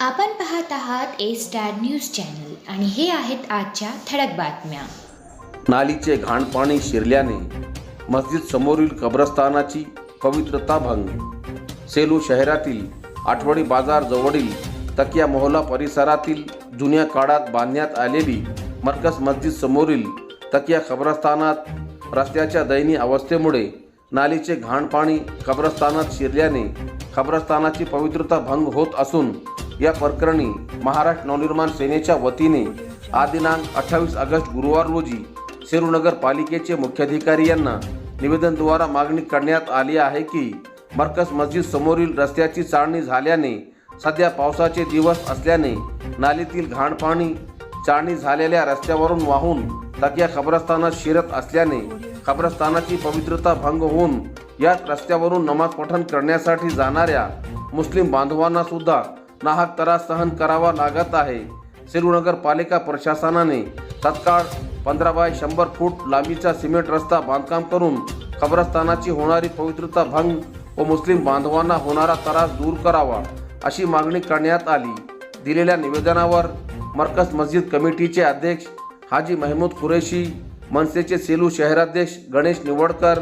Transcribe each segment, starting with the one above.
आपण पाहत आहात ए स्टार न्यूज चॅनल आणि हे आहेत आजच्या ठळक बातम्या. नालीचे घाण पाणी शिरल्याने मस्जिद समोरील कब्रस्तानाची पवित्रता भंग. सेलू शहरातील आठवडी बाजार जवळील तकिया मोहल्ला परिसरातील जुन्या काळात बांधण्यात आलेली मरकज मस्जिद समोरील तकिया कब्रस्तानात रस्त्याच्या दयनीय अवस्थेमुळे नालीचे घाण पाणी कब्रस्तानात शिरल्याने कब्रस्तानाची पवित्रता भंग होत असून या प्रकरणी महाराष्ट्र नवनिर्माण सेनेच्या वतीने आदिनांक अठ्ठावीस ऑगस्ट गुरुवार रोजी सेरू पालिकेचे मुख्याधिकारी यांना निवेदनद्वारा मागणी करण्यात आली आहे की मरकज मस्जिद समोरील रस्त्याची चाळणी झाल्याने सध्या पावसाचे दिवस असल्याने नालीतील घाण पाणी चाळणी झालेल्या रस्त्यावरून वाहून तकिया कब्रस्तानात शिरत असल्याने कब्रस्तानाची पवित्रता भंग होऊन या रस्त्यावरून नमाज पठण करण्यासाठी जाणाऱ्या मुस्लिम बांधवांना सुद्धा नाहक त्रास सहन करावा लागत आहे. सेलूनगर पालिका प्रशासनाने तत्काळ पंधरा बाय शंभर फूट लांबीचा सिमेंट रस्ता बांधकाम करून कब्रस्तानाची होणारी पवित्रता भंग व मुस्लिम बांधवांना होणारा त्रास दूर करावा अशी मागणी करण्यात आली. दिलेल्या निवेदनावर मरकज मस्जिद कमिटीचे अध्यक्ष हाजी महमूद कुरेशी मनसेचे सेलू शहराध्यक्ष गणेश निवडकर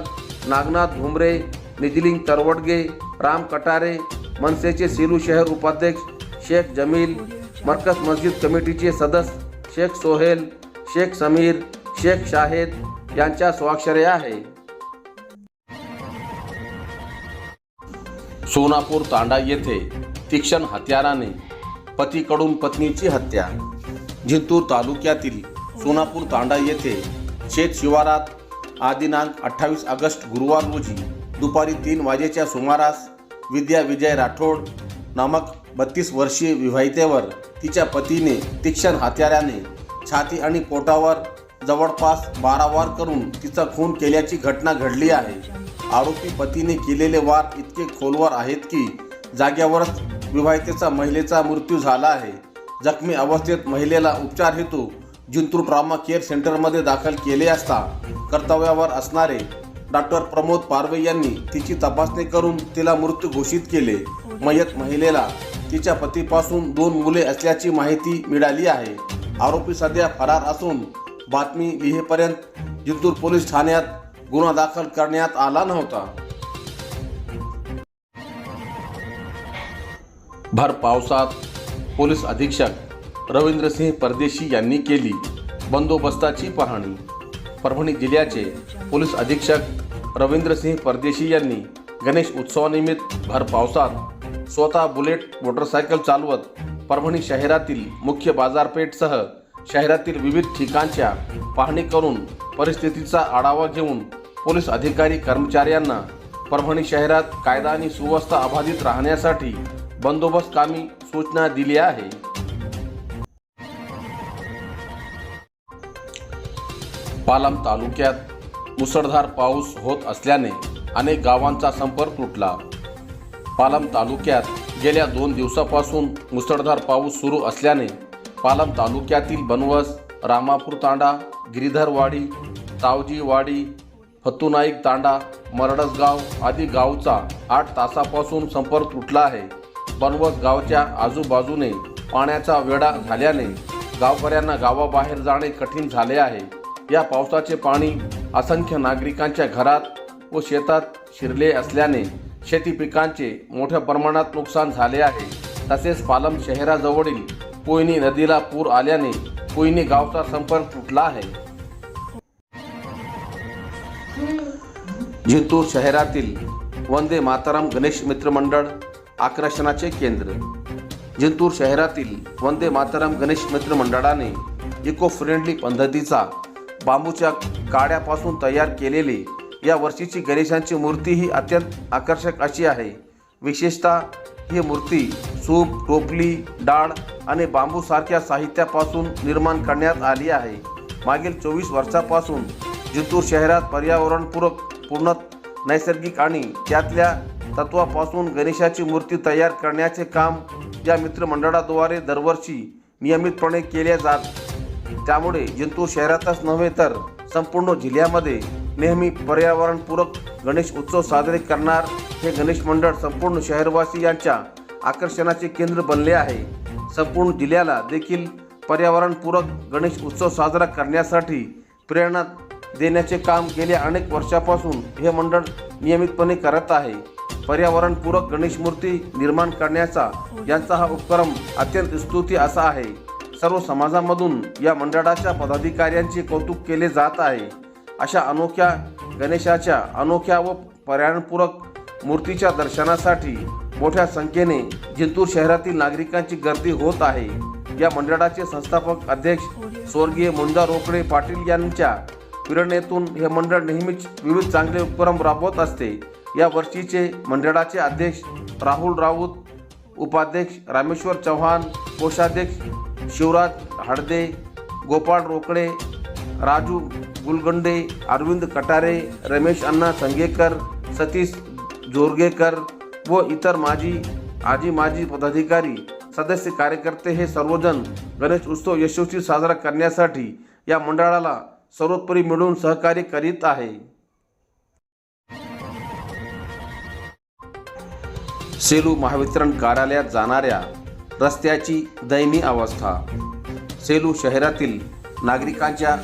नागनाथ घुमरे निजलिंग तरवडगे राम कटारे मनसेचे सेलू शहर उपाध्यक्ष शेख जमील मरकज मस्जिद कमिटीचे सदस्य शेख सोहेल शेख समीर शेख शाहेद यांच्या स्वाक्षरे आहे. सोनापूर तांडा येथे तीक्ष्ण हत्याराने पतीकडून पत्नीची हत्या. जिंतूर तालुक्यातील सोनापूर तांडा येथे शेत शिवारात आदिनांक अठ्ठावीस ऑगस्ट गुरुवार रोजी दुपारी तीन वाजेच्या सुमारास विद्या विजय राठोड नामक बत्तीस वर्षीय विवाहितेवर तिच्या पतीने तीक्ष्ण हत्याराने छाती आणि पोटावर जवळपास बारा वार करून तिचा खून केल्याची घटना घडली आहे. आरोपी पतीने केलेले वार इतके खोलवर आहेत की जाग्यावरच विवाहितेचा महिलेचा मृत्यू झाला आहे. जखमी अवस्थेत महिलेला उपचार हेतू जिंतूर ट्रॉमा केअर सेंटरमध्ये दाखल केले असता कर्तव्यावर असणारे डॉक्टर प्रमोद पारवे यांनी तिची तपासणी करून तिला मृत्यू घोषित केले. मयत महिलेला तिच्या पतीपासून दोन मुले असल्याची माहिती मिळाली आहे. आरोपी सध्या फरार असून बातमी लिहेपर्यंत जिंतूर पोलीस ठाण्यात गुन्हा दाखल करण्यात आला नव्हता. भर पावसात पोलीस अधीक्षक रवींद्रसिंह परदेशी यांनी केली बंदोबस्ताची पाहणी. परभणी जिल्ह्याचे पोलीस अधीक्षक रवींद्रसिंह परदेशी यांनी गणेश उत्सवानिमित्त भर पावसात स्वतः बुलेट मोटरसायकल चालवत परभणी शहरातील मुख्य बाजारपेठसह शहरातील विविध ठिकाणच्या पाहणी करून परिस्थितीचा आढावा घेऊन पोलीस अधिकारी कर्मचाऱ्यांना परभणी शहरात कायदा आणि सुव्यवस्था अबाधित राहण्यासाठी बंदोबस्त कामी सूचना दिली आहे. पालम तालुक्यात मुसळधार पाऊस होत असल्याने अनेक गावांचा संपर्क तुटला. पालम तालुक्यात गेल्या दोन दिवसापासून मुसळधार पाऊस सुरू असल्याने पालम तालुक्यातील बनवस रामापूर तांडा गिरीधरवाडी तावजीवाडी फत्तूनाईक तांडा मरडसगाव आदी गावचा आठ तासापासून संपर्क तुटला आहे. बनवस गावच्या आजूबाजूने पाण्याचा वेढा झाल्याने गावकऱ्यांना गावाबाहेर जाणे कठीण झाले आहे. या पावसाचे पाणी असंख्य नागरिकांच्या घरात व शेतात शिरले असल्याने शेती पिकांचे मोठ्या प्रमाणात नुकसान झाले आहे. तसेच पालम शहराजवळील कोयनी नदीला पूर आल्याने कोयनी गावचा संपर्क तुटला आहे. जिंतूर शहरातील वंदे माताराम गणेश मित्र मंडळ आकर्षणाचे केंद्र. जिंतूर शहरातील वंदे माताराम गणेश मित्र मंडळाने इको फ्रेंडली पद्धतीचा बांबूच्या काड्यापासून तयार केलेली या वर्षीची गणेशांची मूर्ती ही अत्यंत आकर्षक अशी आहे. विशेषतः ही मूर्ती सूप टोपली डाळ आणि बांबूसारख्या साहित्यापासून निर्माण करण्यात आली आहे. मागील चोवीस वर्षापासून जिंतूर शहरात पर्यावरणपूरक पूर्ण नैसर्गिक आणि त्यातल्या तत्वापासून गणेशाची मूर्ती तयार करण्याचे काम या मित्रमंडळाद्वारे दरवर्षी नियमितपणे केले जात. त्यामुळे जिंतूर शहरातच नव्हे तर संपूर्ण जिल्ह्यामध्ये नेहमी पर्यावरणपूरक गणेश उत्सव साजरे करणार हे गणेश मंडळ संपूर्ण शहरवासी यांच्या आकर्षणाचे केंद्र बनले आहे. संपूर्ण जिल्ह्याला देखील पर्यावरणपूरक गणेश उत्सव साजरा करण्यासाठी प्रेरणा देण्याचे काम गेल्या अनेक वर्षापासून हे मंडळ नियमितपणे करत आहे. पर्यावरणपूरक गणेश मूर्ती निर्माण करण्याचा यांचा हा उपक्रम अत्यंत स्तुती असा आहे. सर्व समाजामधून या मंडळाच्या पदाधिकाऱ्यांचे कौतुक केले जात आहे. अशा अनोख्या गणेशाच्या अनोख्या व पर्यावरणपूरक मूर्तीच्या दर्शनासाठी मोठ्या संख्येने जिंतूर शहरातील नागरिकांची गर्दी होत आहे. या मंडळाचे संस्थापक अध्यक्ष स्वर्गीय मुंजा रोकडे पाटील यांच्या प्रेरणेतून हे मंडळ नेहमीच विविध चांगले उपक्रम राबवत असते. या वर्षीचे मंडळाचे अध्यक्ष राहुल राऊत उपाध्यक्ष रामेश्वर चव्हाण कोषाध्यक्ष शिवराज हडदे गोपाळ रोकडे राजू गुलगंडे अरविंद कटारे रमेश अण्णा संगेकर सतीश जोरगेकर व इतर माजी आजी माजी पदाधिकारी सदस्य कार्यकर्ते हे सर्वजण गणेश उत्सव यशस्वी साजरा करण्यासाठी या मंडळाला सर्वोत्परी मिळून सहकार्य करीत आहे. सेलू महावितरण कार्यालयात जाणाऱ्या रस्त्याची दयनीय अवस्था. सेलू शहरातील नागरिकांच्या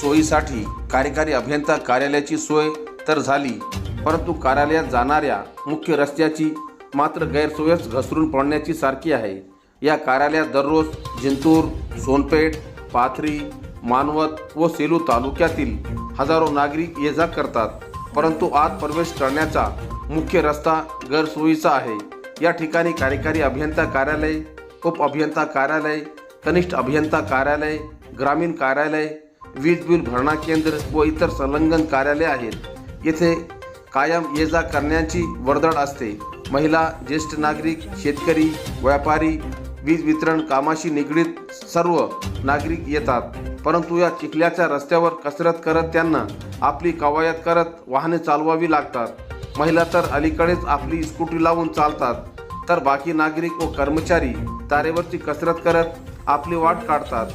सोयीसाठी कार्यकारी अभियंता कार्यालयाची सोय तर झाली परंतु कार्यालयात जाणाऱ्या मुख्य रस्त्याची मात्र गैरसोयच घसरून पडण्याची सारखी आहे. या कार्यालयात दररोज जिंतूर सोनपेठ पाथरी मानवत व सेलू तालुक्यातील हजारो नागरिक ये जा करतात परंतु आत प्रवेश करण्याचा मुख्य रस्ता गैरसोयीचा आहे. या ठिकाणी कार्यकारी अभियंता कार्यालय उप अभियंता कार्यालय कनिष्ठ अभियंता कार्यालय ग्रामीण कार्यालय वीज बिल भरणा केंद्र व इतर संलग्न कार्यालय आहेत. येथे कायम ये जा करण्याची वर्दळ असते. महिला ज्येष्ठ नागरिक शेतकरी व्यापारी वीज वितरण कामाशी निगडीत सर्व नागरिक येतात. परंतु या चिखल्याच्या रस्त्यावर कसरत करत त्यांना आपली कवायत करत वाहने चालवावी लागतात. महिला तर अलीकडेच आपली स्कूटी लावून चालतात. तर बाकी नागरिक व कर्मचारी तारेवरची कसरत करत आपली वाट काढतात.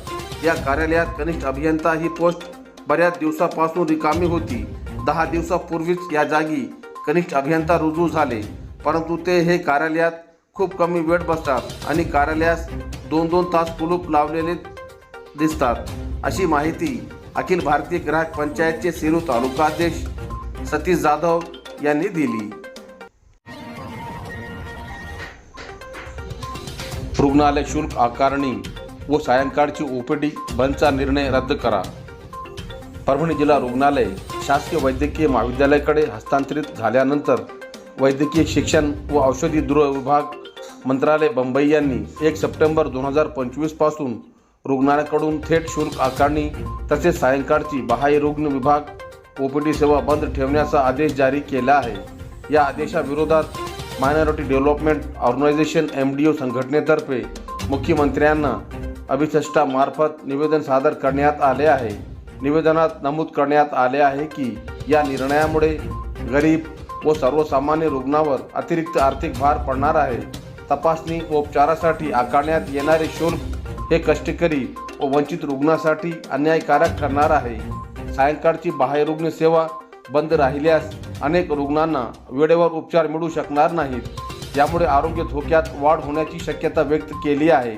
या कार्यालयात कनिष्ठ अभियंता ही पोस्ट बऱ्याच दिवसापासून रिकामी होती. दहा दिवसापूर्वीच या जागी कनिष्ठ अभियंता रुजू झाले. परंतु ते हे कार्यालयात खूप कमी वेळ बसतात आणि कार्यालयास दोन दोन तास कुलूप लावलेले दिसतात. अशी माहिती अखिल भारतीय ग्राहक पंचायतचे सेलू तालुका अध्यक्ष सतीश जाधव यांनी दिली. रुग्णालय शुल्क आकारणी व सायंकाळची ओपीडी बंदचा निर्णय रद्द करा. परभणी जिल्हा रुग्णालय शासकीय वैद्यकीय महाविद्यालयाकडे हस्तांतरित झाल्यानंतर वैद्यकीय शिक्षण व औषधी दुर विभाग मंत्रालय बंबई यांनी एक सप्टेंबर दोन हजार पंचवीसपासून रुग्णालयाकडून थेट शुल्क आकारणी तसेच सायंकाळची बाह्य रुग्ण विभाग ओपीडी सेवा बंद ठेवण्याचा आदेश जारी केला आहे. या आदेशाविरोधात minority development organisation M D O संघटनेतर्फे मुख्यमंत्र्यांना अभिष्टामार्फत निवेदन सादर करण्यात आले आहे. निवेदनात नमूद करण्यात आले आहे की या निर्णयामुळे गरीब व सर्वसामान्य रुग्णावर अतिरिक्त आर्थिक भार पडणार आहे. तपासणी व उपचारासाठी आकारण्यात येणारे शुल्क हे कष्टकरी व वंचित रुग्णासाठी अन्यायकारक ठरणार आहे. सायंकाळची बाह्यरुग्ण सेवा बंद राहिल्यास अनेक रुग्णांना वेळेवर उपचार मिळू शकणार नाहीत. यामुळे आरोग्य धोक्यात वाढ होण्याची शक्यता व्यक्त केली आहे.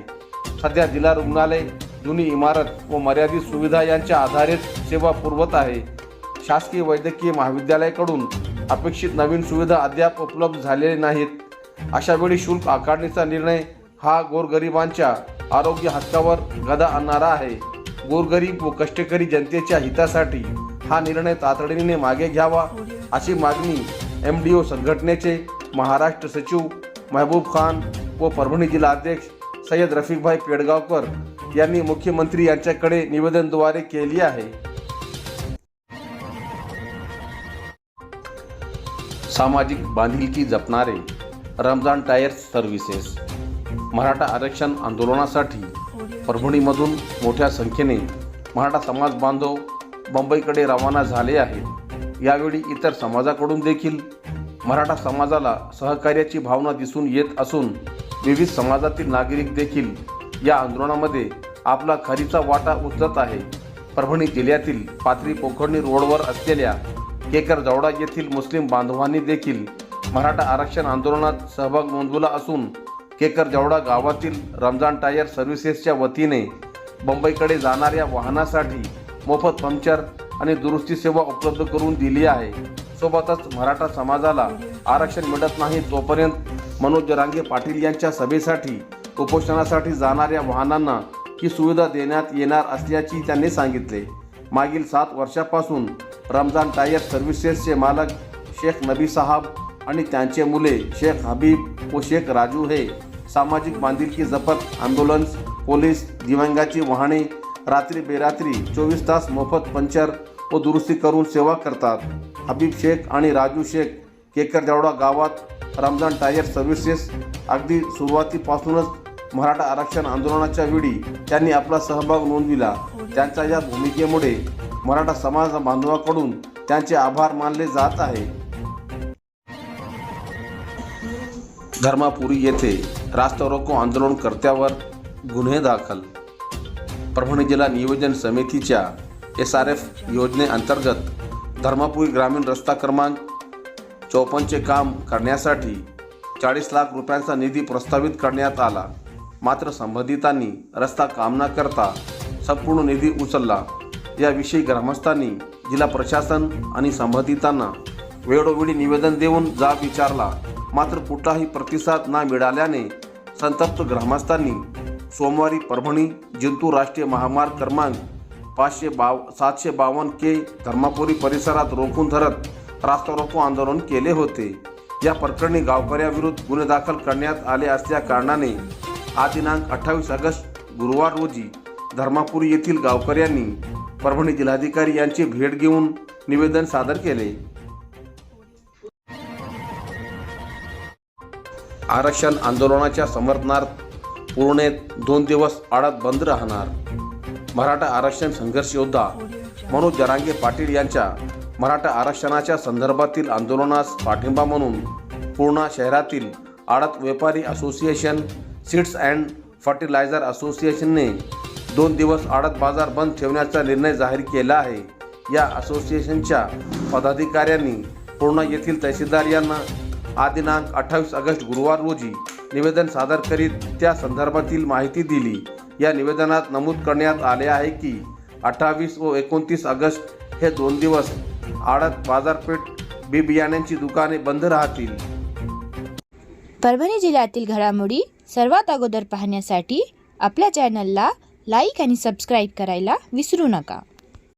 सध्या जिल्हा रुग्णालय जुनी इमारत व मर्यादित सुविधा यांच्या आधारेच सेवा पुरवत आहे. शासकीय वैद्यकीय महाविद्यालयाकडून अपेक्षित नवीन सुविधा अद्याप उपलब्ध झालेले नाहीत. अशावेळी शुल्क आकारणीचा निर्णय हा गोरगरिबांच्या आरोग्य हक्कावर गदा आणणारा आहे. गोरगरीब व कष्टकरी जनतेच्या हितासाठी हा निर्णय तातडीने मागे घ्यावा अशी मागणी एम डी ओ संघटनेचे महाराष्ट्र सचिव महबूब खान व परभणी जिल्हा अध्यक्ष सय्यद रफिकभाई पेडगावकर यांनी मुख्यमंत्री यांच्याकडे निवेदनद्वारे केली आहे. सामाजिक बांधिलकी जपणारे रमजान टायर्स सर्व्हिसेस मराठा आरक्षण आंदोलनासाठी परभणीमधून मोठ्या संख्येने मराठा समाज बांधव मुंबईकडे रवाना झाले आहेत. यावेळी इतर समाजाकडून देखील मराठा समाजाला सहकार्याची भावना दिसून येत असून विविध समाजातील नागरिक देखील या आंदोलनामध्ये आपला खरीचा वाटा उचलत आहे. परभणी जिल्ह्यातील पाथरी पोखर्णी रोडवर असलेल्या केकर जवडा येथील मुस्लिम बांधवांनी देखील मराठा आरक्षण आंदोलनात सहभाग नोंदवला असून केकर जवडा गावातील रमजान टायर सर्व्हिसेसच्या वतीने मुंबईकडे जाणाऱ्या वाहनासाठी मोफत पंक्चर आणि दुरुस्ती सेवा उपलब्ध करून दिली आहे. सोबतच मराठा समाजाला आरक्षण मिळत नाही तोपर्यंत मनोज जरांगे पाटील यांच्या सभेसाठी उपोषणासाठी जाणाऱ्या वाहनांना ही सुविधा देण्यात येणार असल्याची त्यांनी सांगितले. मागील सात वर्षापासून रमजान टायर सर्व्हिसेसचे मालक शेख नबी साहब आणि त्यांचे मुले शेख हबीब व शेख राजू हे सामाजिक बांधिलकी जपत आंदोलन पोलीस दिव्यांगाची वाहने रात्री बेरात्री चोवीस तास मोफत पंचर व दुरुस्ती करून सेवा करतात. हबीब शेख आणि राजू शेख केकर देवडा गावात रमजान टायर सर्व्हिसेस अगदी सुरुवातीपासूनच मराठा आरक्षण आंदोलनाच्या वेळी त्यांनी आपला सहभाग नोंदविला. त्यांच्या या भूमिकेमुळे मराठा समाज बांधवाकडून त्यांचे आभार मानले जात आहे. धर्मापुरी येथे रास्ता रोको आंदोलनकर्त्यावर गुन्हे दाखल परभणी जिल्हा नियोजन समितीच्या एस आर एफ योजनेअंतर्गत धर्मापुरी ग्रामीण रस्ता क्रमांक चौपन्नचे काम करण्यासाठी चाळीस लाख रुपयांचा निधी प्रस्तावित करण्यात आला. मात्र संबंधितांनी रस्ता काम न करता संपूर्ण निधी उचलला. याविषयी ग्रामस्थांनी जिल्हा प्रशासन आणि संबंधितांना वेळोवेळी निवेदन देऊन जाब विचारला. मात्र कुठलाही प्रतिसाद न मिळाल्याने संतप्त ग्रामस्थांनी सोमवारी परभणी जिंतूर राष्ट्रीय महामार्ग क्रमांक पाचशे बाव सातशे बावन्न के धर्मापुरी परिसरात रोखून धरत रास्ता रोको आंदोलन केले होते. या प्रकरणी गावकऱ्याविरुद्ध गुन्हे दाखल करण्यात आले असल्या कारणाने आज दिनांक अठ्ठावीस ऑगस्ट गुरुवार रोजी धर्मापुरी येथील गावकऱ्यांनी परभणी जिल्हाधिकारी यांची भेट घेऊन निवेदन सादर केले. आरक्षण आंदोलनाच्या समर्थनार्थ पूर्णेत दोन दिवस आडत बंद राहणार. मराठा आरक्षण संघर्ष योद्धा मनोज जरांगे पाटील यांच्या मराठा आरक्षणाच्या संदर्भातील आंदोलनास पाठिंबा म्हणून पूर्णा शहरातील आडत व्यापारी असोसिएशन सीड्स अँड फर्टिलायझर असोसिएशनने दोन दिवस आडत बाजार बंद ठेवण्याचा निर्णय जाहीर केला आहे. या असोसिएशनच्या पदाधिकाऱ्यांनी पूर्णा येथील तहसीलदार यांना आदिनांक दिनांक अठ्ठावीस ऑगस्ट गुरुवार रोजी निवेदन सादर करीत त्या संदर्भातील माहिती दिली. या निवेदनात नमूद करण्यात आले आहे की अठ्ठावीस व एकोणतीस ऑगस्ट हे दोन दिवस आडत बाजारपेठ बी बियाण्यांची दुकाने बंद राहतील. परभणी जिल्ह्यातील घडामोडी सर्वात अगोदर पाहण्यासाठी आपल्या चॅनलला लाईक आणि सबस्क्राईब करायला विसरू नका.